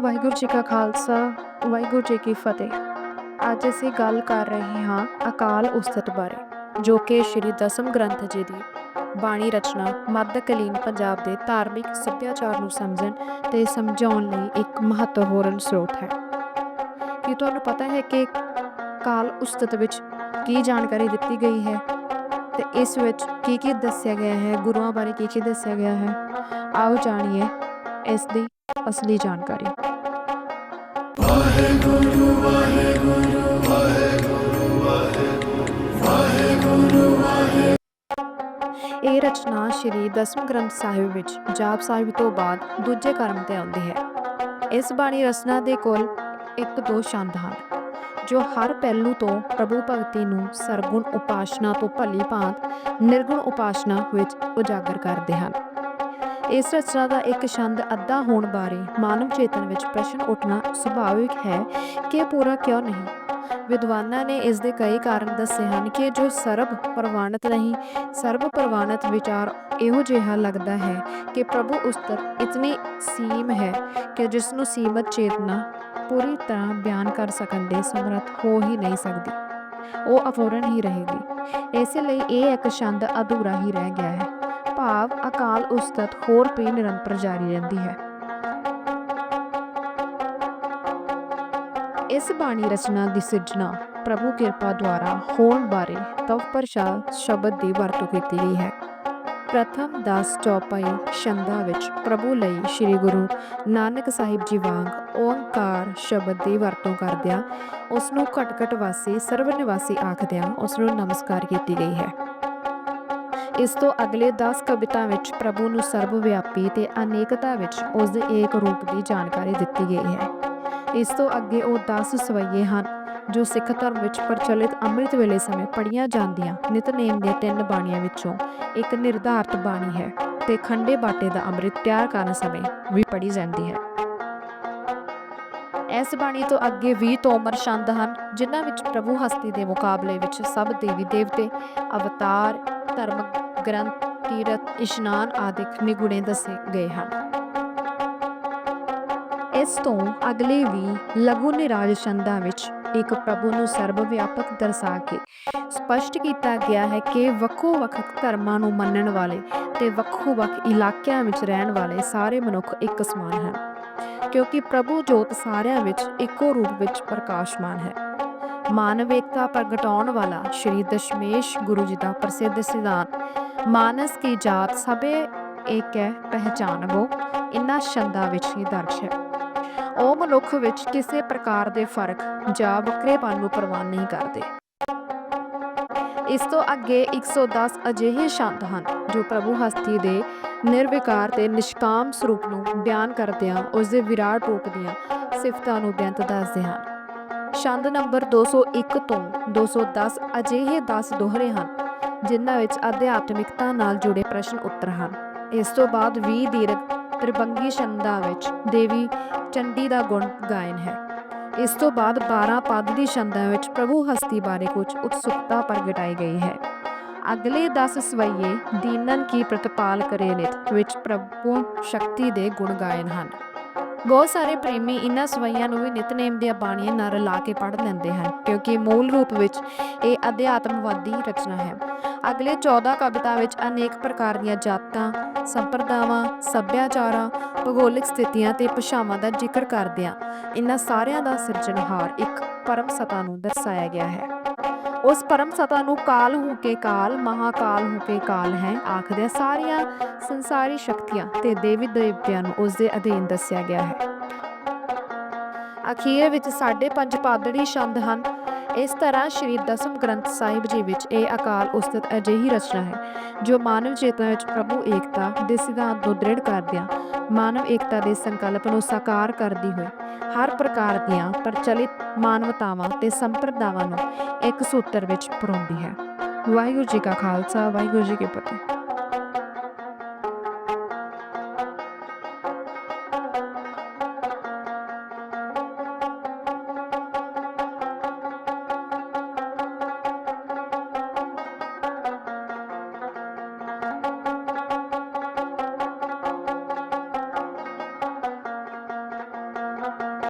ਵਾਹਿਗੁਰੂ ਜੀ ਕਾ ਖਾਲਸਾ, ਵਾਹਿਗੁਰੂ ਜੀ ਕੀ ਫਤਿਹ। ਅੱਜ ਅਸੀਂ ਗੱਲ ਕਰ ਰਹੇ ਹਾਂ ਅਕਾਲ ਉਸਤਤ ਬਾਰੇ, ਜੋ ਕਿ ਸ਼੍ਰੀ ਦਸਮ ਗ੍ਰੰਥ ਜੀ ਦੀ ਬਾਣੀ ਰਚਨਾ, ਮੱਧਕਾਲੀਨ ਪੰਜਾਬ ਦੇ ਧਾਰਮਿਕ ਸੱਭਿਆਚਾਰ ਨੂੰ ਸਮਝਣ ਤੇ ਸਮਝਾਉਣ ਲਈ ਇੱਕ ਮਹੱਤਵਪੂਰਨ ਸਰੋਤ ਹੈ। ਕੀ ਤੁਹਾਨੂੰ ਪਤਾ ਹੈ ਕਿ ਕਾਲ ਉਸਤਤ ਵਿੱਚ ਕੀ ਜਾਣਕਾਰੀ ਦਿੱਤੀ ਗਈ ਹੈ? ਤੇ ਇਸ ਵਿੱਚ ਕੀ ਕੀ ਦੱਸਿਆ ਗਿਆ ਹੈ? ਗੁਰੂਆਂ ਬਾਰੇ ਕੀ ਕੀ ਦੱਸਿਆ ਗਿਆ ਹੈ? ਆਓ ਜਾਣੀਏ ਇਸ ਦੀ ਅਸਲੀ ਜਾਣਕਾਰੀ। ਇਹ ਰਚਨਾ ਸ਼੍ਰੀ ਦਸਮ ਗ੍ਰੰਥ ਸਾਹਿਬ ਵਿੱਚ ਜਾਪ ਸਾਹਿਬ ਤੋਂ ਬਾਅਦ ਦੂਜੇ ਕਰਮ ਤੇ ਆਉਂਦੀ ਹੈ। ਇਸ ਬਾਣੀ ਰਚਨਾ ਦੇ ਕੋਲ ਇੱਕ ਦੋ ਛੰਦ ਹਨ, ਜੋ ਹਰ ਪਹਿਲੂ ਤੋਂ ਪ੍ਰਭੂ ਭਗਤੀ ਨੂੰ ਸਰਗੁਣ ਉਪਾਸ਼ਨਾ ਤੋਂ ਭਲੀ ਭਾਂਤ, ਨਿਰਗੁਣ ਉਪਾਸ਼ਨਾ ਵਿੱਚ ਉਜਾਗਰ ਕਰਦੇ ਹਨ। ਇਸ ਰਚਨਾ ਦਾ ਇੱਕ ਛੰਦ ਅੱਧਾ ਹੋਣ ਬਾਰੇ ਮਾਨਵ ਚੇਤਨ ਵਿੱਚ ਪ੍ਰਸ਼ਨ ਉੱਠਣਾ ਸੁਭਾਵਿਕ ਹੈ ਕਿ ਪੂਰਾ ਕਿਉਂ ਨਹੀਂ? ਵਿਦਵਾਨਾਂ ਨੇ ਇਸ ਦੇ ਕਈ ਕਾਰਨ ਦੱਸੇ ਹਨ ਕਿ ਜੋ ਸਰਬ ਪ੍ਰਵਾਨਿਤ ਨਹੀਂ, ਸਰਬ ਪ੍ਰਵਾਨਿਤ ਵਿਚਾਰ ਇਹੋ ਜਿਹਾ ਲੱਗਦਾ ਹੈ ਕਿ ਪ੍ਰਭੂ ਉਸਤਰ ਇਤਨੀ ਸੀਮ ਹੈ ਕਿ ਜਿਸ ਨੂੰ ਸੀਮਤ ਚੇਤਨਾ ਪੂਰੀ ਤਰ੍ਹਾਂ ਬਿਆਨ ਕਰ ਸਕਣ ਦੇ ਸਮਰੱਥ ਹੋ ਹੀ ਨਹੀਂ ਸਕਦੀ। ਉਹ ਅਪੂਰਨ ਹੀ ਰਹੇਗੀ। ਇਸੇ ਲਈ ਇਹ ਇੱਕ ਛੰਦ ਅਧੂਰਾ ਹੀ ਰਹਿ ਗਿਆ ਹੈ। ਭਾਵ ਅਕਾਲ ਉਸਤਤ ਹੋਰ ਵੀ ਨਿਰੰਤਰ ਜਾਰੀ ਰਹਿੰਦੀ ਹੈ। ਇਸ ਬਾਣੀ ਰਚਨਾ ਦੀ ਸਿਰਜਣਾ ਪ੍ਰਭੂ ਕਿਰਪਾ ਦੁਆਰਾ ਹੋਣ ਬਾਰੇ ਤਵ ਪ੍ਰਸਾਦ ਸ਼ਬਦ ਦੀ ਵਰਤੋਂ ਕੀਤੀ ਗਈ ਹੈ। ਪ੍ਰਥਮ 10 ਚੌਪਾਈ ਛੰਦਾਂ ਵਿੱਚ ਪ੍ਰਭੂ ਲਈ ਸ੍ਰੀ ਗੁਰੂ ਨਾਨਕ ਸਾਹਿਬ ਜੀ ਵਾਂਗ ਓੰਕਾਰ ਸ਼ਬਦ ਦੀ ਵਰਤੋਂ ਕਰਦਿਆਂ ਉਸ ਨੂੰ ਘਟ ਵਾਸੀ ਸਰਵ ਨਿਵਾਸੀ ਆਖਦਿਆਂ ਉਸ ਨੂੰ ਨਮਸਕਾਰ ਕੀਤੀ ਗਈ ਹੈ। ਇਸ ਤੋਂ ਅਗਲੇ 10 ਕਵਿਤਾ ਵਿੱਚ ਪ੍ਰਭੂ ਨੂੰ ਸਰਬ ਵਿਆਪੀ ਤੇ ਅਨੇਕਤਾ ਵਿੱਚ ਉਸ ਦੇ ਏਕ ਰੂਪ ਦੀ ਜਾਣਕਾਰੀ ਦਿੱਤੀ ਗਈ ਹੈ। ਇਸ ਤੋਂ ਅੱਗੇ ਉਹ 10 ਸਵਈਏ ਹਨ, ਜੋ ਸਿੱਖ ਧਰਮ ਵਿੱਚ ਪ੍ਰਚਲਿਤ ਅੰਮ੍ਰਿਤ ਵੇਲੇ ਸਮੇਂ ਪੜੀਆਂ ਜਾਂਦੀਆਂ ਨਿਤਨੇਮ ਦੀਆਂ ਤਿੰਨ ਬਾਣੀਆਂ ਵਿੱਚੋਂ ਇੱਕ ਨਿਰਧਾਰਤ ਬਾਣੀ ਹੈ ਤੇ ਖੰਡੇ ਬਾਟੇ ਦਾ ਅੰਮ੍ਰਿਤ ਤਿਆਰ ਕਰਨ ਸਮੇਂ ਵੀ ਪੜੀ ਜਾਂਦੀ ਹੈ। ਇਸ ਬਾਣੀ ਤੋਂ ਅੱਗੇ 20 ਤੋਮਰ ਛੰਦ ਹਨ, ਜਿਨ੍ਹਾਂ ਵਿੱਚ ਪ੍ਰਭੂ ਹਸਤੀ ਦੇ ਮੁਕਾਬਲੇ ਵਿੱਚ ਸਭ ਦੇਵੀ ਦੇਵਤੇ ਅਵਤਾਰ, ਧਰਮ ਗ੍ਰੰਥ, ਤੀਰਥ, ਇਸ਼ਨਾਨ ਆਦਿਕ ਨਿਗੁਣੇ ਦੱਸੇ ਗਏ ਹਨ। ਇਸ ਤੋਂ ਅਗਲੇ ਵੀ ਲਘੂ ਨਿਰਾਜ ਛੰਦਾਂ ਵਿੱਚ ਇੱਕ ਪ੍ਰਭੂ ਨੂੰ ਸਰਬ ਵਿਆਪਕ ਦਰਸਾ ਕੇ ਸਪਸ਼ਟ ਕੀਤਾ ਗਿਆ ਹੈ ਕਿ ਵੱਖੋ ਵੱਖ ਧਰਮਾਂ ਨੂੰ ਮੰਨਣ ਵਾਲੇ ਤੇ ਵੱਖੋ ਵੱਖ ਇਲਾਕਿਆਂ ਵਿੱਚ ਰਹਿਣ ਵਾਲੇ ਸਾਰੇ ਮਨੁੱਖ ਇੱਕ ਸਮਾਨ ਹਨ, ਕਿਉਂਕਿ ਪ੍ਰਭੂ ਜੋਤ ਸਾਰਿਆਂ ਵਿੱਚ ਇੱਕੋ ਰੂਪ ਵਿੱਚ ਪ੍ਰਕਾਸ਼ਮਾਨ ਹੈ। ਮਾਨਵ ਏਕਤਾ ਪ੍ਰਗਟਾਉਣ ਵਾਲਾ ਸ਼੍ਰੀ ਦਸ਼ਮੇਸ਼ ਗੁਰੂ ਜੀ ਦਾ ਪ੍ਰਸਿੱਧ ਸਿਧਾਂਤ ਮਾਨਸ ਕੀ ਜਾਤ ਸਭੇ ਏਕ ਹੈ ਪਹਿਚਾਨਵੋ ਇਨ੍ਹਾਂ ਸ਼ੰਦਾਂ ਵਿੱਚ ਹੀ ਦਰਜ ਹੈ ਉਹ ਮਨੁੱਖ ਵਿੱਚ ਕਿਸੇ ਪ੍ਰਕਾਰ ਦੇ ਫ਼ਰਕ ਜਾਂ ਵੱਖਰੇਪਨ ਨੂੰ ਪ੍ਰਵਾਨ ਨਹੀਂ ਕਰਦੇ ਇਸ ਤੋਂ ਅੱਗੇ 110 ਅਜਿਹੇ ਸ਼ਬਦ ਹਨ ਜੋ ਪ੍ਰਭੂ ਹਸਤੀ ਦੇ ਨਿਰਵਿਕਾਰ ਤੇ ਨਿਸ਼ਕਾਮ ਸਰੂਪ ਨੂੰ ਬਿਆਨ ਕਰਦਿਆਂ ਉਸ ਦੇ ਵਿਰਾਟ ਰੂਪ ਦੀਆਂ ਸਿਫਤਾਂ ਨੂੰ ਬੇਅੰਤ ਦੱਸਦੇ ਹਨ ਛੰਦ ਨੰਬਰ 201 ਤੋਂ 210 ਅਜਿਹੇ 10 ਦੋਹਰੇ ਹਨ ਜਿਨ੍ਹਾਂ ਵਿੱਚ ਅਧਿਆਤਮਿਕਤਾ ਨਾਲ ਜੁੜੇ ਪ੍ਰਸ਼ਨ ਉੱਤਰ ਹਨ। ਇਸ ਤੋਂ ਬਾਅਦ 20 ਦੀਰਘ ਤ੍ਰਿਭੰਗੀ ਛੰਦਾਂ ਵਿੱਚ ਦੇਵੀ ਚੰਡੀ ਦਾ ਗੁਣ ਗਾਇਨ ਹੈ। ਇਸ ਤੋਂ ਬਾਅਦ 12 ਪਦ ਦੀ ਛੰਦਾਂ ਵਿੱਚ ਪ੍ਰਭੂ ਹਸਤੀ ਬਾਰੇ ਕੁਝ ਉਤਸੁਕਤਾ ਪ੍ਰਗਟਾਈ ਗਈ ਹੈ। ਅਗਲੇ 10 ਸਵਈਏ ਦੀਨਨ ਕੀ ਪ੍ਰਤਪਾਲ ਕਰੇ ਨਿਤ ਵਿੱਚ ਪ੍ਰਭੂ ਸ਼ਕਤੀ ਦੇ ਗੁਣ ਗਾਇਨ ਹਨ। ਬਹੁਤ ਸਾਰੇ ਪ੍ਰੇਮੀ ਇਹਨਾਂ ਸਵਈਆਂ ਨੂੰ ਵੀ ਨਿਤਨੇਮ ਦੀਆਂ ਬਾਣੀਆਂ ਨਾਲ ਰਲਾ ਕੇ ਪੜ੍ਹ ਲੈਂਦੇ ਹਨ, ਕਿਉਂਕਿ ਮੂਲ ਰੂਪ ਵਿੱਚ ਇਹ ਅਧਿਆਤਮਵਾਦੀ ਰਚਨਾ ਹੈ। ਅਗਲੇ 14 ਕਵਿਤਾ ਵਿੱਚ ਅਨੇਕ ਪ੍ਰਕਾਰ ਦੀਆਂ ਜਾਤਾਂ, ਸੰਪਰਦਾਵਾਂ, ਸੱਭਿਆਚਾਰਾਂ, ਭੂਗੋਲਿਕ ਸਥਿਤੀਆਂ ਤੇ ਭਾਸ਼ਾਵਾਂ ਦਾ ਜ਼ਿਕਰ ਕਰਦਿਆਂ ਇਹਨਾਂ ਸਾਰਿਆਂ ਦਾ ਸਿਰਜਣਹਾਰ ਇੱਕ ਪਰਮ ਸਤਾ ਨੂੰ ਦਰਸਾਇਆ ਗਿਆ ਹੈ। ਉਸ ਪਰਮ ਸਤਾ ਨੂੰ ਕਾਲ ਹੋ ਕੇ ਕਾਲ ਮਹਾਕਾਲ ਹੋ ਕੇ ਕਾਲ ਹੈ, ਆਖਦਿਆਂ ਸਾਰੀਆਂ ਸੰਸਾਰੀ ਸ਼ਕਤੀਆਂ ਤੇ ਦੇਵੀ ਦੇਵਤਿਆਂ ਨੂੰ ਉਸ ਦੇ ਅਧੀਨ ਦੱਸਿਆ ਗਿਆ ਹੈ। ਅਖੀਰ ਵਿੱਚ ਸਾਡੇ ਪੰਜ ਪਾਦੜੀ ਛੰਦ ਹਨ। ਇਸ ਤਰ੍ਹਾਂ ਸ਼੍ਰੀ ਦਸਮ ਗ੍ਰੰਥ ਸਾਹਿਬ ਜੀ ਵਿੱਚ ਇਹ ਅਕਾਲ ਉਸਤਤ ਅਜਿਹੀ ਰਚਨਾ ਹੈ, ਜੋ ਮਾਨਵ ਚੇਤਨਾ ਵਿੱਚ ਪ੍ਰਭੂ ਏਕਤਾ ਦੇ ਸਿਧਾਂਤ ਨੂੰ ਦ੍ਰਿੜ ਕਰਦਿਆਂ, ਮਾਨਵ ਏਕਤਾ ਦੇ ਸੰਕਲਪ ਨੂੰ ਸਾਕਾਰ ਕਰਦੀ ਹੋਈ, ਹਰ ਪ੍ਰਕਾਰ ਦੀਆਂ ਪ੍ਰਚਲਿਤ ਮਾਨਵਤਾਵਾਂ ਤੇ ਸੰਪਰਦਾਵਾਂ ਨੂੰ ਇੱਕ ਸੂਤਰ ਵਿੱਚ ਪਰੋਂਦੀ ਹੈ। ਵਾਹਿਗੁਰੂ ਜੀ ਕਾ ਖਾਲਸਾ, ਵਾਹਿਗੁਰੂ ਜੀ ਕੀ ਫਤਿਹ।